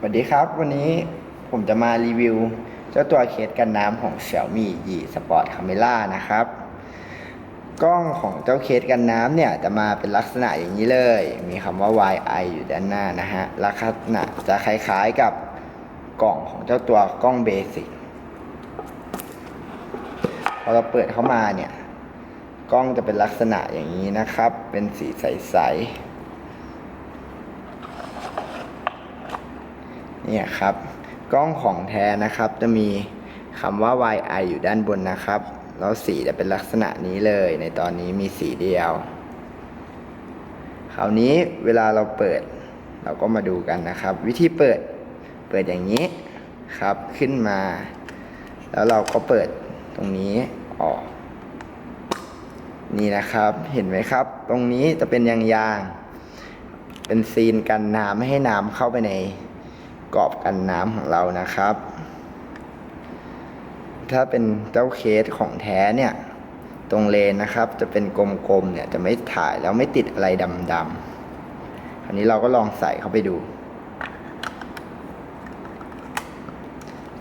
สวัสดีครับ วันนี้ผมจะมารีวิว เจ้าตัวเคสกันน้ำของ Xiaomi Y Sport Camera นะครับ กล้องของเจ้าเคสกันน้ำเนี่ยจะมาเป็นลักษณะอย่างนี้เลย มีคำว่า YI อยู่ด้านหน้านะฮะลักษณะจะคล้ายๆกับกล่องของเจ้าตัวกล้องเบสิกพอเราเปิดเข้ามาเนี่ย กล้องจะเป็นลักษณะอย่างนี้นะครับ เป็นสีใสๆ เนี่ยครับ กล้องของแท้นะครับจะมีคำว่า YI อยู่ด้านบนนะครับ แล้วสีจะเป็นลักษณะนี้เลย ในตอนนี้มีสีเดียว คราวนี้เวลาเราเปิด เราก็มาดูกันนะครับ วิธีเปิดเปิดอย่างนี้ครับขึ้นมา แล้วเราก็เปิดตรงนี้ออก นี่นะครับเห็นไหมครับ ตรงนี้จะเป็นยางยางเป็นซีนกันน้ำไม่ให้น้ำเข้าไปใน กรอบกันน้ำของเรานะครับ ถ้าเป็นเจ้าเคสของแท้เนี่ย ตรงเลนนะครับ จะเป็นกลมๆเนี่ยจะไม่ถ่ายแล้วไม่ติดอะไรดำๆอันนี้เราก็ลองใส่เข้าไปดู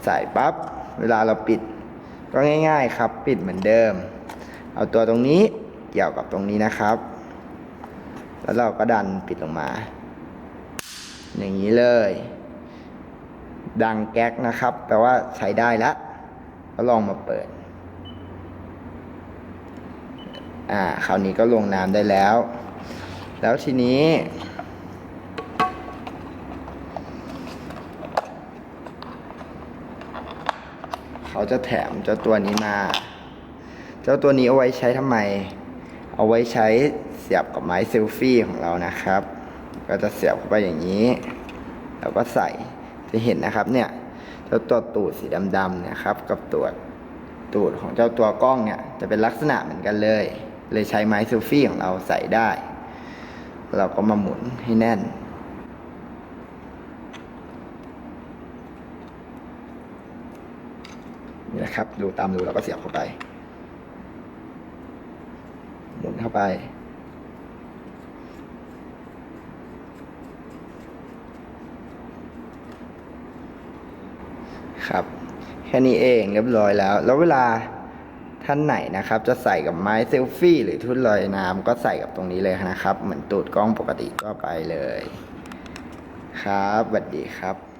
ใส่ปั๊บเวลาเราปิดก็ง่าย ๆ ครับ ปิดเหมือนเดิม เอาตัวตรงนี้เกี่ยวกับตรงนี้นะครับ แล้วเราก็ดันปิดลงมา อย่างนี้เลย ดังแก๊กนะครับแปลว่าใช้ได้แล้วก็ลองมาเปิด อ่า คราวนี้ก็ลงน้ำได้แล้ว แล้วทีนี้ เขาจะแถมเจ้าตัวนี้มา เจ้าตัวนี้เอาไว้ใช้ทำไม เอาไว้ใช้เสียบกับไม้เซลฟี่ของเรานะครับ ก็จะเสียบเข้าไปอย่างนี้ แล้วก็ใส่ จะเห็นนะครับเนี่ยเจ้าตัวตูดสีดำๆเนี่ยครับกับตัวตูดของเจ้าตัวกล้องเนี่ยจะเป็นลักษณะเหมือนกันเลย เลยใช้ไม้ซลฟี่ของเราใส่ได้ เราก็มาหมุนให้แน่น นี่นะครับ ดูตามดูแล้วก็เสียบเข้าไป หมุนเข้าไป ครับ แค่นี้เองเรียบร้อยแล้ว แล้วเวลาท่านไหนนะครับ จะใส่กับไม้เซลฟี่ หรือทุ่นลอยน้ำก็ใส่กับตรงนี้เลยนะครับ เหมือนตูดกล้องปกติก็ไปเลย ครับสวัสดีครับ